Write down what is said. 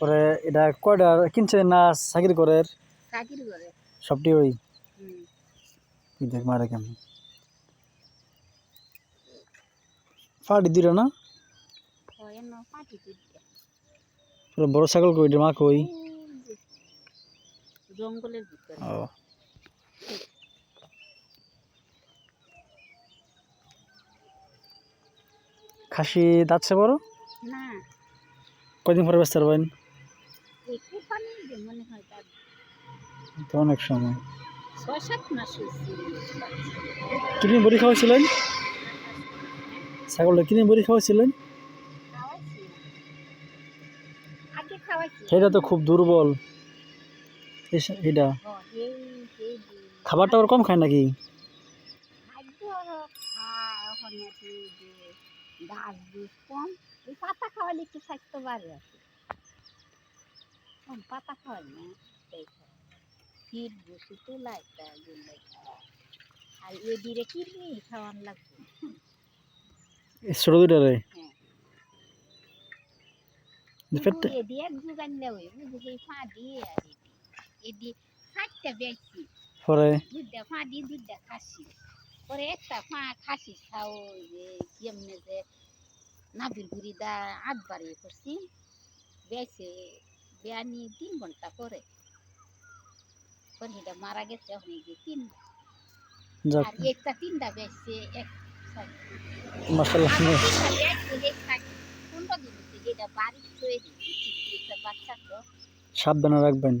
পরে এটা কয়টা কিনছে না সাকির করে? সবটি ওই? দেখ মারে কেমন। ফাটি দিল না? বড় ছাগল কই মা কই? জঙ্গলের ভিতরে। ও। খাসি দাঁতছে বড়? না। কয়দিন পরে ব্যস্ত পারবেন অনেক সময়। কিদিন বড়ি খাওয়াইছিলেন? ছাগলটা কিদিন বড়ি সেটা তো খুব দুর্বল। এটা। খাবারটা ওর কম খায় নাকি? গাছ কম। পাতা খাওয়ালে একটু স্বাস্থ্য বাড়ে আছে। কম পাতা খাওয়াই না খায় বসে একটা গুলাই আর এদিকে কিডনি খাওয়ান লাগবে। ছোট দুইটারে হ্যাঁ। এদি এক যোগান নেওয়া বুঝি এই আর এদি এদি ষাটটা বেশি পরে? দুধটা ফা দিয়ে দুধটা খাসি পরে একটা ফা খাসি খাও যে কেমনে যে নাবির গুড়ি দা বাড়িয়ে করছি। বেছে বেয়ানি তিন ঘণ্টা পরে। এটা মারা গেছে এখন এই যে তিন আর একটা তিনটা বেশছে এক। পনেরো দিন এটা বাড়ি দিচ্ছি বাচ্চা তো। সাবধানে রাখবেন।